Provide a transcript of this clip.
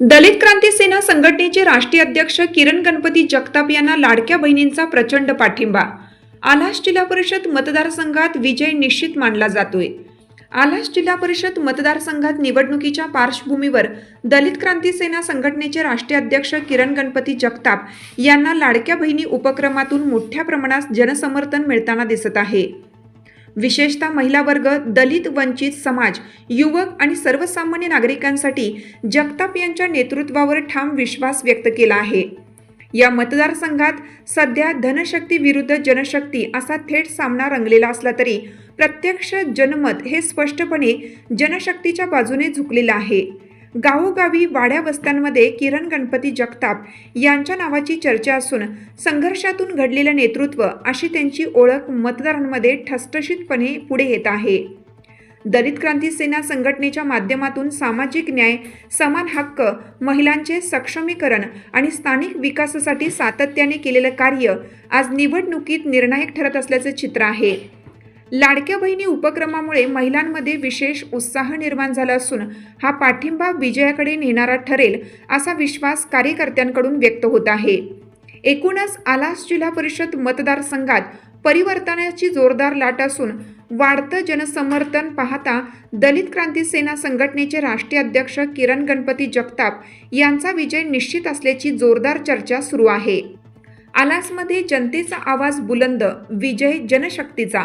दलित क्रांती सेना संघटनेचे राष्ट्रीय अध्यक्ष किरण गणपती जगताप यांना लाडक्या बहिणींचा प्रचंड पाठिंबा. आलास जिल्हा परिषद मतदारसंघात विजय निश्चित मानला जातोय. आलास जिल्हा परिषद मतदारसंघात निवडणुकीच्या पार्श्वभूमीवर दलित क्रांती सेना संघटनेचे राष्ट्रीय अध्यक्ष किरण गणपती जगताप यांना लाडक्या बहिणी उपक्रमातून मोठ्या प्रमाणात जनसमर्थन मिळताना दिसत आहे. विशेषतः महिला वर्ग दलित वंचित समाज युवक आणि सर्वसामान्य नागरिकांसाठी जगताप यांच्या नेतृत्वावर ठाम विश्वास व्यक्त केला आहे. या मतदारसंघात सध्या धनशक्ती विरुद्ध जनशक्ती असा थेट सामना रंगलेला असला तरी प्रत्यक्ष जनमत हे स्पष्टपणे जनशक्तीच्या बाजूने झुकलेलं आहे. गावोगावी वाड्या वस्त्यांमध्ये किरण गणपती जगताप यांच्या नावाची चर्चा असून संघर्षातून घडलेलं नेतृत्व अशी त्यांची ओळख मतदारांमध्ये ठसठशीतपणे पुढे येत आहे. दलित क्रांती सेना संघटनेच्या माध्यमातून सामाजिक न्याय समान हक्क महिलांचे सक्षमीकरण आणि स्थानिक विकासासाठी सातत्याने केलेलं कार्य आज निवडणुकीत निर्णायक ठरत असल्याचं चित्र आहे. लाडक्या बहिणी उपक्रमामुळे महिलांमध्ये विशेष उत्साह निर्माण झाला असून हा पाठिंबा विजयाकडे नेणारा ठरेल असा विश्वास कार्यकर्त्यांकडून व्यक्त होत आहे. एकूणच आलास जिल्हा परिषद मतदारसंघात परिवर्तनाची जोरदार लाट असून वाढतं जनसमर्थन पाहता दलित क्रांती सेना संघटनेचे राष्ट्रीय अध्यक्ष किरण गणपती जगताप यांचा विजय निश्चित असल्याची जोरदार चर्चा सुरू आहे. आलासमध्ये जनतेचा आवाज बुलंद विजय जनशक्तीचा